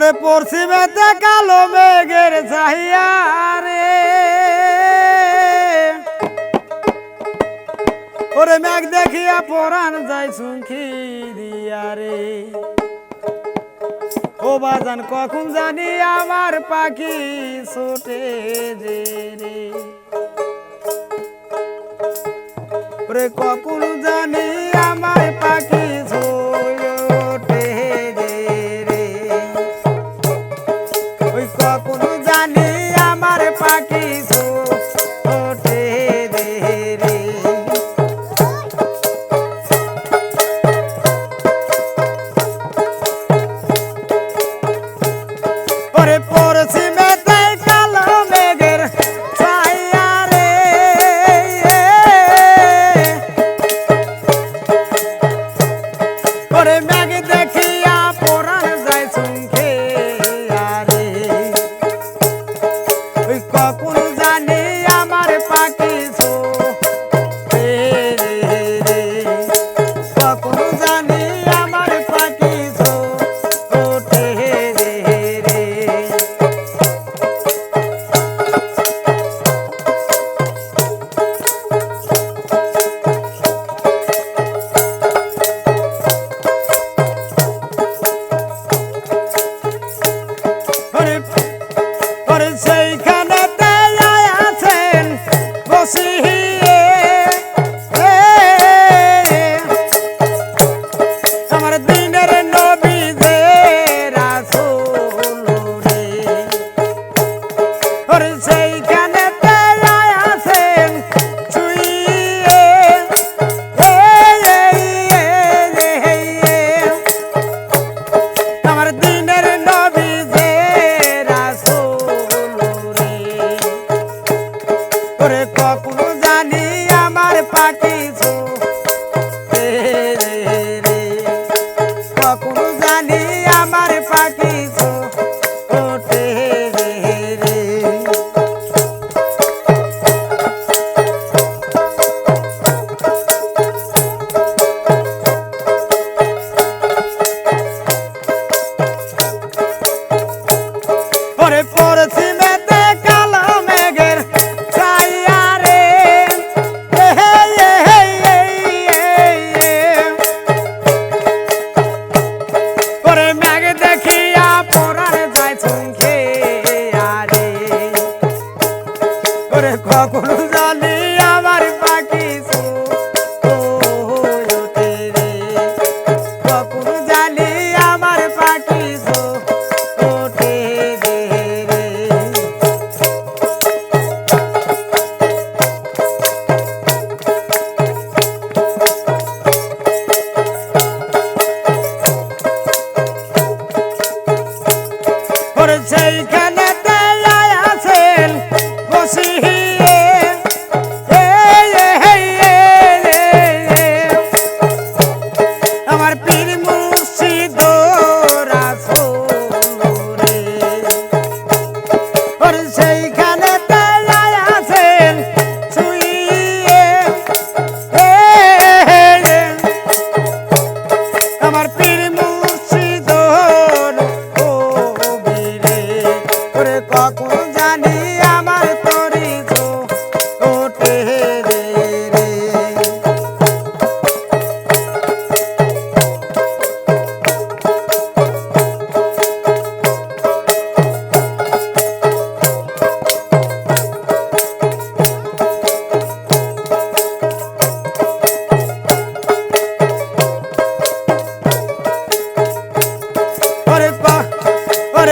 ওরে পড়ছিবেতে কালো মেঘের চাহিয়া রে ওরে মেঘ দেখিয়া পরান যাই সুখি দিয়া রে ও বাজান, কখন জানি আমার পাখি ছোটে যে রে। ওরে কখন জানি আমার পাখি Put it back in. আমার পাখি ঝুম ওরে কখন জানিয়া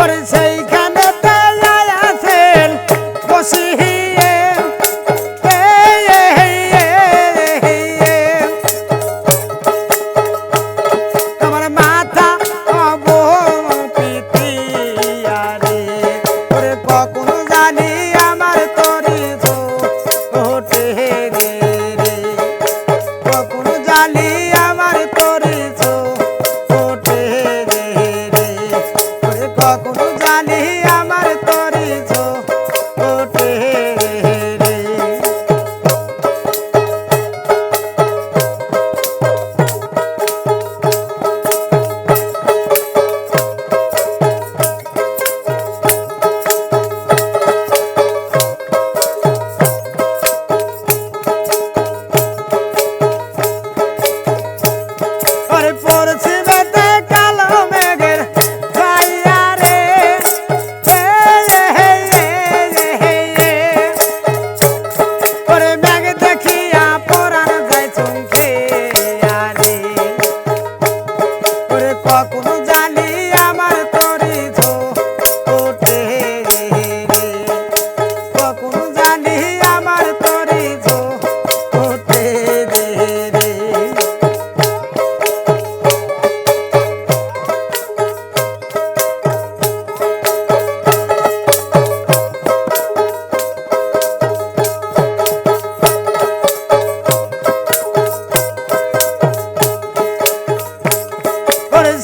ওরে সেইখানে ওরে কখন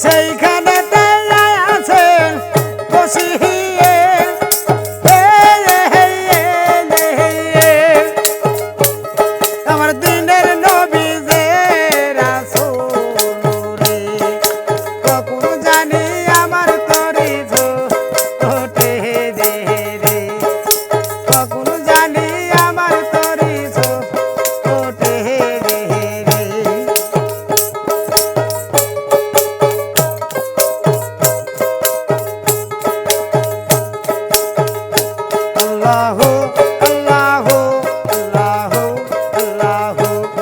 সেইখানে